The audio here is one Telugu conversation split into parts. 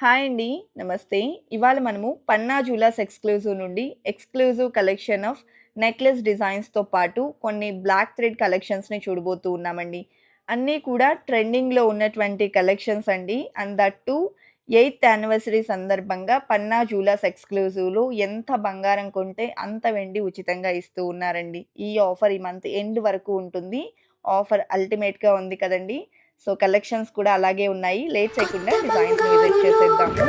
హాయ్ అండి. నమస్తే. ఇవాళ మనము పన్నా జ్యువెలర్స్ ఎక్స్‌క్లూజివ్ నుండి ఎక్స్‌క్లూజివ్ కలెక్షన్ ఆఫ్ నెక్లెస్ డిజైన్స్‌తో పాటు కొన్ని బ్లాక్ థ్రెడ్ కలెక్షన్స్‌ని చూడబోతూ ఉన్నామండి. అన్నీ కూడా ట్రెండింగ్‌లో ఉన్నటువంటి కలెక్షన్స్ అండి. And that too eighth anniversary సందర్భంగా పన్నా జ్యువెలర్స్ ఎక్స్‌క్లూజివ్‌లో ఎంత బంగారం కొంటే అంత వెండి ఉచితంగా ఇస్తూ ఉన్నారండి. ఈ ఆఫర్ ఈ మంత్ ఎండ్ వరకు ఉంటుంది. ఆఫర్ అల్టిమేట్‌గా ఉంది కదండీ! సో, కలెక్షన్స్ కూడా అలాగే ఉన్నాయి. లేట్ చేయకుండా డిజైన్స్‌ని విజిట్ చేసేద్దాము.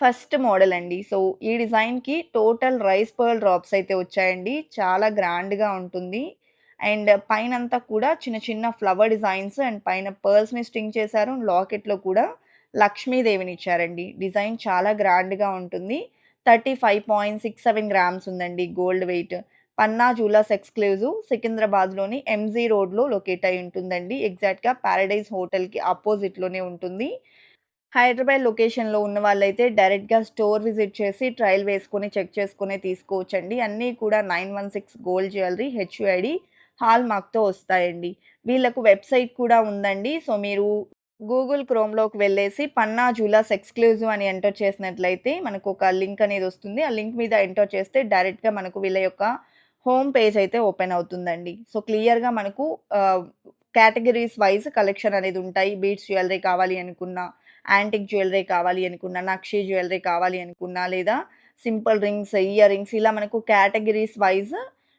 ఫస్ట్ మోడల్ అండి. సో, ఈ డిజైన్‌కి టోటల్ రైస్ పర్ల్ డ్రాప్స్ అయితే వచ్చాయండి. చాలా గ్రాండ్‌గా ఉంటుంది. అండ్ పైనంతా కూడా చిన్న చిన్న ఫ్లవర్ డిజైన్స్ అండ్ పైన పర్ల్స్‌ని స్టింగ్ చేశారు. లాకెట్‌లో కూడా లక్ష్మీదేవినిచ్చారండి. డిజైన్ చాలా గ్రాండ్‌గా ఉంటుంది. 35.67 గ్రామ్స్ ఉందండి gold weight. Panna jewels exclusive సికింద్రాబాద్‌లోని MG రోడ్‌లో లొకేట్ అయి ఉంటుందండి. ఎగ్జాక్ట్‌గా ప్యారడైజ్ హోటల్‌కి ఆపోజిట్లోనే ఉంటుంది. హైదరాబాద్ లొకేషన్‌లో ఉన్న వాళ్ళైతే డైరెక్ట్‌గా స్టోర్ విజిట్ చేసి ట్రయల్ వేసుకొని చెక్ చేసుకొని తీసుకోవచ్చండి. అన్నీ కూడా 916 గోల్డ్ జ్యువెలరీ హెచ్‌యూఐడీ హాల్‌మార్క్‌తో వస్తాయండి. వీళ్ళకు వెబ్‌సైట్ కూడా ఉందండి. సో, మీరు గూగుల్ క్రోమ్‌లోకి వెళ్ళేసి పన్నా జూలాస్ ఎక్స్‌క్లూజివ్ అని ఎంటర్ చేసినట్లయితే మనకు ఒక లింక్ అనేది వస్తుంది. ఆ లింక్ మీద ఎంటర్ చేస్తే డైరెక్ట్‌గా మనకు వీళ్ళ యొక్క హోమ్ పేజ్ అయితే ఓపెన్ అవుతుందండి. సో, క్లియర్‌గా మనకు కేటగిరీస్ వైజ్ వైస్ కలెక్షన్ అనేది ఉంటాయి. బీట్స్ జ్యువెలరీ కావాలి అనుకున్నా, యాంటిక్ జ్యువెలరీ కావాలి అనుకున్నా, నక్షి జ్యువెలరీ కావాలి అనుకున్నా, లేదా సింపుల్ రింగ్స్, ఇయర్ రింగ్స్ ఇలా మనకు కేటగిరీస్ వైజ్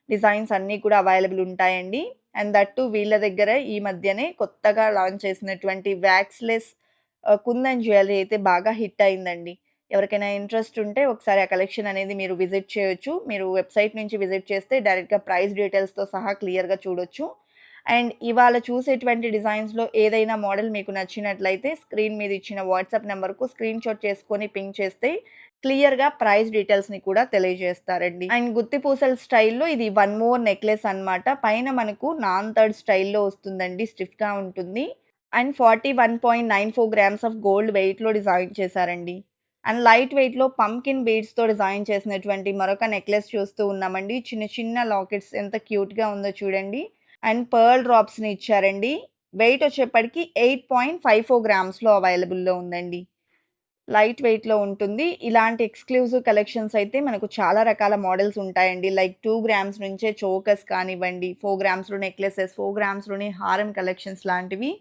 డిజైన్స్ అన్నీ కూడా అవైలబుల్ ఉంటాయండి. అండ్ దట్ టూ వీళ్ళ దగ్గర ఈ మధ్యనే కొత్తగా లాంచ్ చేసినటువంటి వ్యాక్స్‌లెస్ కుందన్ జ్యువెలరీ అయితే బాగా హిట్ అయిందండి. ఎవరికైనా ఇంట్రెస్ట్ ఉంటే ఒకసారి ఆ కలెక్షన్ అనేది మీరు విజిట్ చేయొచ్చు. మీరు వెబ్‌సైట్ నుంచి విజిట్ చేస్తే డైరెక్ట్‌గా ప్రైస్ డీటెయిల్స్‌తో సహా క్లియర్‌గా చూడొచ్చు. అండ్ ఇవాళ చూసేటువంటి డిజైన్స్‌లో ఏదైనా మోడల్ మీకు నచ్చినట్లయితే స్క్రీన్ మీద ఇచ్చిన వాట్సాప్ నెంబర్కు స్క్రీన్ షాట్ చేసుకొని పింక్ చేస్తే క్లియర్‌గా ప్రైస్ డీటెయిల్స్‌ని కూడా తెలియజేస్తారండి. అండ్ గుత్తి పూసల స్టైల్‌లో ఇది వన్ మోర్ నెక్లెస్ అన్నమాట. పైన మనకు నాన్ థర్డ్ స్టైల్‌లో వస్తుందండి. స్టిఫ్‌గా ఉంటుంది. అండ్ 41.94 గ్రామ్స్ ఆఫ్ గోల్డ్ వెయిట్‌లో డిజైన్ చేశారండి. అండ్ లైట్ వెయిట్‌లో పంకిన్ బీడ్స్‌తో డిజైన్ చేసినటువంటి మరొక నెక్లెస్ చూస్తూ ఉన్నామండి. చిన్న చిన్న లాకెట్స్ ఎంత క్యూట్‌గా ఉందో చూడండి. అండ్ పర్ల్ డ్రాప్స్‌ని ఇచ్చారండి. వెయిట్ వచ్చేప్పటికి 8.54 గ్రామ్స్‌లో అవైలబుల్‌లో ఉందండి. లైట్ వెయిట్‌లో ఉంటుంది. ఇలాంటి ఎక్స్‌క్లూజివ్ కలెక్షన్స్ అయితే మనకు చాలా రకాల మోడల్స్ ఉంటాయండి. లైక్ టూ గ్రామ్స్ నుంచే చోకస్ కానివ్వండి, ఫోర్ గ్రామ్స్‌లో నెక్లెసెస్, ఫోర్ గ్రామ్స్‌లోనే హారం కలెక్షన్స్ లాంటివి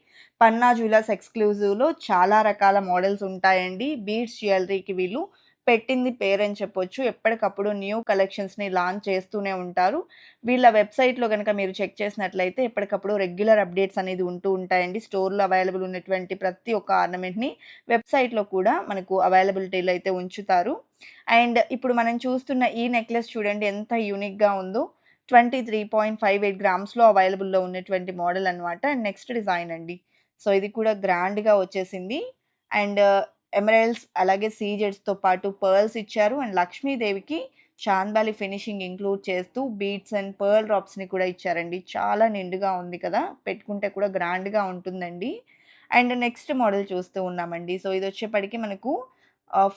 పన్నా జ్యువెలర్స్ ఎక్స్‌క్లూజివ్‌లో చాలా రకాల మోడల్స్ ఉంటాయండి. బీడ్స్ జ్యువెలరీకి వీళ్ళు పెట్టింది పేరని చెప్పొచ్చు. ఎప్పటికప్పుడు న్యూ కలెక్షన్స్‌ని లాంచ్ చేస్తూనే ఉంటారు. వీళ్ళ వెబ్‌సైట్‌లో కనుక మీరు చెక్ చేసినట్లయితే ఎప్పటికప్పుడు రెగ్యులర్ అప్డేట్స్ అనేది ఉంటూ ఉంటాయండి. స్టోర్‌లో అవైలబుల్ ఉన్నటువంటి ప్రతి ఒక్క ఆర్నమెంట్‌ని వెబ్‌సైట్‌లో కూడా మనకు అవైలబిలిటీలో అయితే ఉంచుతారు. అండ్ ఇప్పుడు మనం చూస్తున్న ఈ నెక్లెస్ చూడండి ఎంత యూనిక్‌గా ఉందో. 23.58 గ్రామ్స్‌లో అవైలబుల్‌లో ఉన్నటువంటి మోడల్ అన్నమాట. అండ్ నెక్స్ట్ డిజైన్ అండి. సో, ఇది కూడా గ్రాండ్‌గా వచ్చేసింది. అండ్ ఎమరల్స్ అలాగే సీజెడ్స్‌తో పాటు పర్ల్స్ ఇచ్చారు. అండ్ లక్ష్మీదేవికి చాందాలి ఫినిషింగ్ ఇంక్లూడ్ చేస్తూ బీడ్స్ అండ్ పర్ల్ డ్రాప్స్‌ని కూడా ఇచ్చారండి. చాలా నిండుగా ఉంది కదా! పెట్టుకుంటే కూడా గ్రాండ్‌గా ఉంటుందండి. అండ్ నెక్స్ట్ మోడల్ చూస్తూ ఉన్నామండి. సో, ఇది వచ్చేప్పటికి మనకు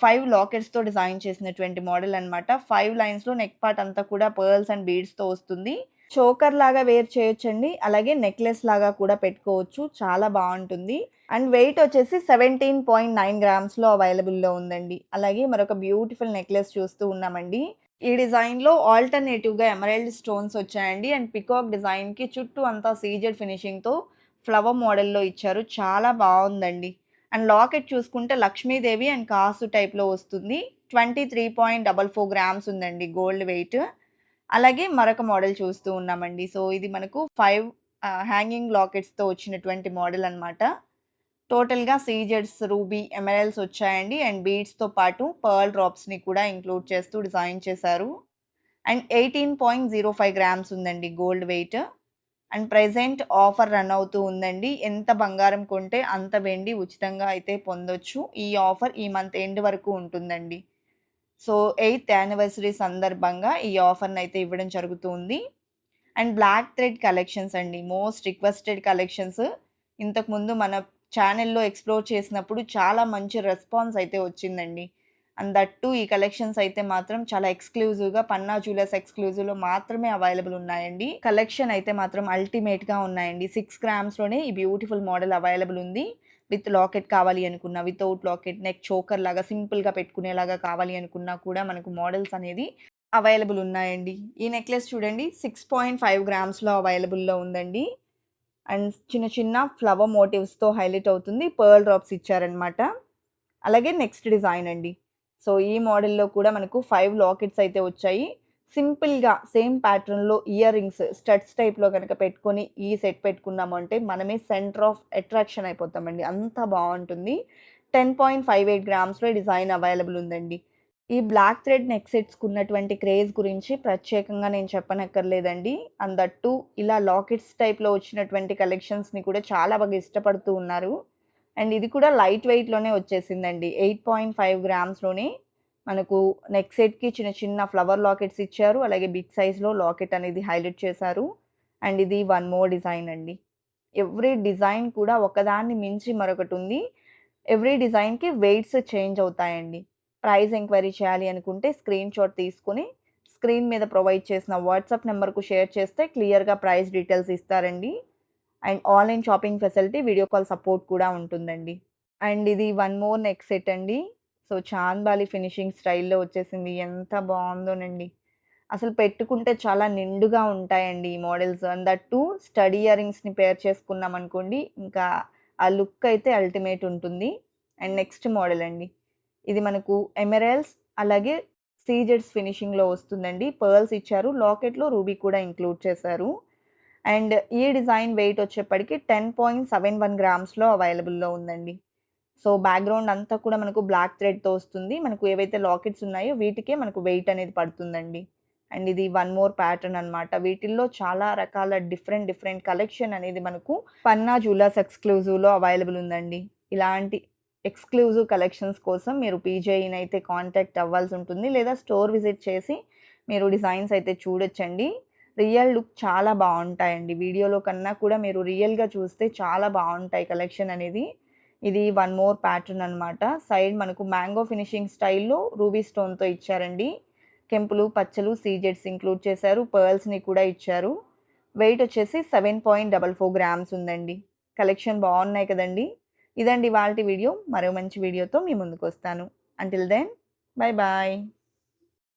ఫైవ్ లాకెట్స్‌తో డిజైన్ చేసినటువంటి మోడల్ అనమాట ఫైవ్ లైన్స్‌లో నెక్ పార్ట్ అంతా కూడా పర్ల్స్ అండ్ బీడ్స్‌తో వస్తుంది. చోకర్ లాగా వేర్ చేయొచ్చండి. అలాగే నెక్లెస్ లాగా కూడా పెట్టుకోవచ్చు. చాలా బాగుంటుంది అండ్ వెయిట్ వచ్చేసి 17.9 గ్రామ్స్‌లో అవైలబుల్‌లో ఉందండి. అలాగే మరొక బ్యూటిఫుల్ నెక్లెస్ చూస్తూ ఉన్నామండి. ఈ డిజైన్‌లో ఆల్టర్‌నేటివ్‌గా ఎమరాల్డ్ స్టోన్స్ వచ్చాయండి. అండ్ పికాక్ డిజైన్‌కి చుట్టూ అంతా సీజెడ్ ఫినిషింగ్‌తో ఫ్లవర్ మోడల్‌లో ఇచ్చారు. చాలా బాగుందండి అండ్ లాకెట్ చూసుకుంటే లక్ష్మీదేవి అండ్ కాసు టైప్‌లో వస్తుంది. 23.44 గ్రామ్స్ ఉందండి గోల్డ్ వెయిట్. అలాగే మరొక మోడల్ చూస్తూ ఉన్నామండి. సో, ఇది మనకు ఫైవ్ హ్యాంగింగ్ లాకెట్స్‌తో వచ్చినటువంటి మోడల్ అన్నమాట. టోటల్‌గా సీజెడ్స్, రూబీ, ఎమ్ఎల్ఎల్స్ వచ్చాయండి. అండ్ బీడ్స్‌తో పాటు పర్ల్ డ్రాప్స్‌ని కూడా ఇంక్లూడ్ చేస్తూ డిజైన్ చేశారు. అండ్ 18.05 గ్రామ్స్ ఉందండి gold weight. And present offer run అవుతూ ఉందండి. ఎంత బంగారం కొంటే అంత వెండి ఉచితంగా అయితే పొందొచ్చు. ఈ ఆఫర్ ఈ మంత్ ఎండ్ వరకు ఉంటుందండి. సో, ఎయిత్ యానివర్సరీ సందర్భంగా ఈ ఆఫర్ని అయితే ఇవ్వడం జరుగుతుంది. అండ్ బ్లాక్ థ్రెడ్ కలెక్షన్స్ అండి. Most requested collections. ఇంతకుముందు మన ఛానల్లో ఎక్స్‌ప్లోర్ చేసినప్పుడు చాలా మంచి రెస్పాన్స్ అయితే వచ్చిందండి. అండ్ దట్టు ఈ కలెక్షన్స్ అయితే మాత్రం చాలా ఎక్స్క్లూజివ్‌గా పన్నా జ్యువెలర్స్ ఎక్స్‌క్లూజివ్‌లో మాత్రమే అవైలబుల్ ఉన్నాయండి. కలెక్షన్ అయితే మాత్రం అల్టిమేట్‌గా ఉన్నాయండి. సిక్స్ గ్రామ్స్‌లోనే ఈ బ్యూటిఫుల్ మోడల్ అవైలబుల్ ఉంది. విత్ లాకెట్ కావాలి అనుకున్నా, వితౌట్ లాకెట్, నెక్ చోకర్ లాగా సింపుల్‌గా పెట్టుకునేలాగా కావాలి అనుకున్నా కూడా మనకు మోడల్స్ అనేది అవైలబుల్ ఉన్నాయండి. ఈ నెక్లెస్ చూడండి 6.5 గ్రామ్స్‌లో అవైలబుల్‌లో ఉందండి. అండ్ చిన్న చిన్న ఫ్లవర్ మోటివ్స్‌తో హైలైట్ అవుతుంది. పర్ల్ డ్రాప్స్ ఇచ్చారనమాట. అలాగే నెక్స్ట్ డిజైన్ అండి. సో, ఈ మోడల్‌లో కూడా మనకు ఫైవ్ లాకెట్స్ అయితే వచ్చాయి. సింపుల్‌గా సేమ్ ప్యాటర్న్‌లో ఇయర్ రింగ్స్ స్టడ్స్ టైప్‌లో కనుక పెట్టుకొని ఈ సెట్ పెట్టుకున్నాము అంటే మనమే సెంటర్ ఆఫ్ అట్రాక్షన్ అయిపోతామండి. అంత బాగుంటుంది టెన్ పాయింట్ ఫైవ్ ఎయిట్ గ్రామ్స్‌లో డిజైన్ అవైలబుల్ ఉందండి. ఈ బ్లాక్ థ్రెడ్ నెక్ సెట్స్‌కున్నటువంటి క్రేజ్ గురించి ప్రత్యేకంగా నేను చెప్పనక్కర్లేదండి. అండ్ టూ ఇలా లాకెట్స్ టైప్‌లో వచ్చినటువంటి కలెక్షన్స్‌ని కూడా చాలా బాగా ఇష్టపడుతూ ఉన్నారు. అండ్ ఇది కూడా లైట్ వెయిట్‌లోనే వచ్చేసిందండి. 8.5 గ్రామ్స్‌లోనే మనకు నెక్ సెట్‌కి చిన్న చిన్న ఫ్లవర్ లాకెట్స్ ఇచ్చారు. అలాగే బిగ్ సైజ్‌లో లాకెట్ అనేది హైలైట్ చేశారు. అండ్ ఇది వన్ మోర్ డిజైన్ అండి. ఎవ్రీ డిజైన్ కూడా ఒకదాన్ని మించి మరొకటి ఉంది ఎవ్రీ డిజైన్‌కి వెయిట్స్ చేంజ్ అవుతాయండి. ప్రైస్ ఎంక్వైరీ చేయాలి అనుకుంటే స్క్రీన్‌షాట్ తీసుకొని స్క్రీన్ మీద ప్రొవైడ్ చేసిన వాట్సాప్ నెంబర్కు షేర్ చేస్తే క్లియర్‌గా ప్రైస్ డీటెయిల్స్ ఇస్తారండి. And online shopping facility video call support కూడా ఉంటుందండి. అండ్ ఇది వన్ మోర్ నెక్ సెట్ అండి. సో, చాంద్బాలి ఫినిషింగ్ స్టైల్‌లో వచ్చేసింది. ఎంత బాగుందోనండి అసలు పెట్టుకుంటే చాలా నిండుగా ఉంటాయండి ఈ models. And that too stud ఇయరింగ్స్ని pair చేసుకున్నాం చేసుకున్నామనుకోండి ఇంకా ఆ లుక్ అయితే అల్టిమేట్ ఉంటుంది. అండ్ నెక్స్ట్ మోడల్ అండి. ఇది మనకు ఎమెరల్స్ అలాగే సీజెడ్స్ ఫినిషింగ్‌లో వస్తుందండి. పర్ల్స్ ఇచ్చారు. లాకెట్‌లో రూబీ కూడా ఇంక్లూడ్ చేశారు. అండ్ ఈ డిజైన్ వెయిట్ వచ్చేప్పటికి 10.71 గ్రామ్స్‌లో అవైలబుల్‌లో ఉందండి. సో, బ్యాక్‌గ్రౌండ్ అంతా కూడా మనకు బ్లాక్ థ్రెడ్‌తో వస్తుంది. మనకు ఏవైతే లాకెట్స్ ఉన్నాయో వీటికే మనకు వెయిట్ అనేది పడుతుందండి. అండ్ ఇది వన్ మోర్ ప్యాటర్న్ అనమాట. వీటిల్లో చాలా రకాల డిఫరెంట్ డిఫరెంట్ కలెక్షన్ అనేది మనకు పన్నా జూలాస్ ఎక్స్‌క్లూజివ్‌లో అవైలబుల్ ఉందండి. ఇలాంటి ఎక్స్‌క్లూజివ్ కలెక్షన్స్ కోసం మీరు పీజేఈని అయితే కాంటాక్ట్ అవ్వాల్సి ఉంటుంది. లేదా స్టోర్ విజిట్ చేసి మీరు డిజైన్స్ అయితే చూడొచ్చండి. రియల్ లుక్ చాలా బాగుంటాయండి వీడియోలో కన్నా కూడా మీరు రియల్‌గా చూస్తే చాలా బాగుంటాయి కలెక్షన్ అనేది. ఇది వన్ మోర్ ప్యాటర్న్ అనమాట. సైడ్ మనకు మ్యాంగో ఫినిషింగ్ స్టైల్‌లో రూబీ స్టోన్‌తో ఇచ్చారండి. కెంపులు, పచ్చలు, సీజెడ్స్ ఇంక్లూడ్ చేశారు. పర్ల్స్‌ని కూడా ఇచ్చారు. వెయిట్ వచ్చేసి 7.44 గ్రామ్స్ ఉందండి. కలెక్షన్ బాగున్నాయి కదండీ! ఇదండి వాళ్ళ వీడియో. మరో మంచి వీడియోతో మీ ముందుకొస్తాను. Until then bye bye.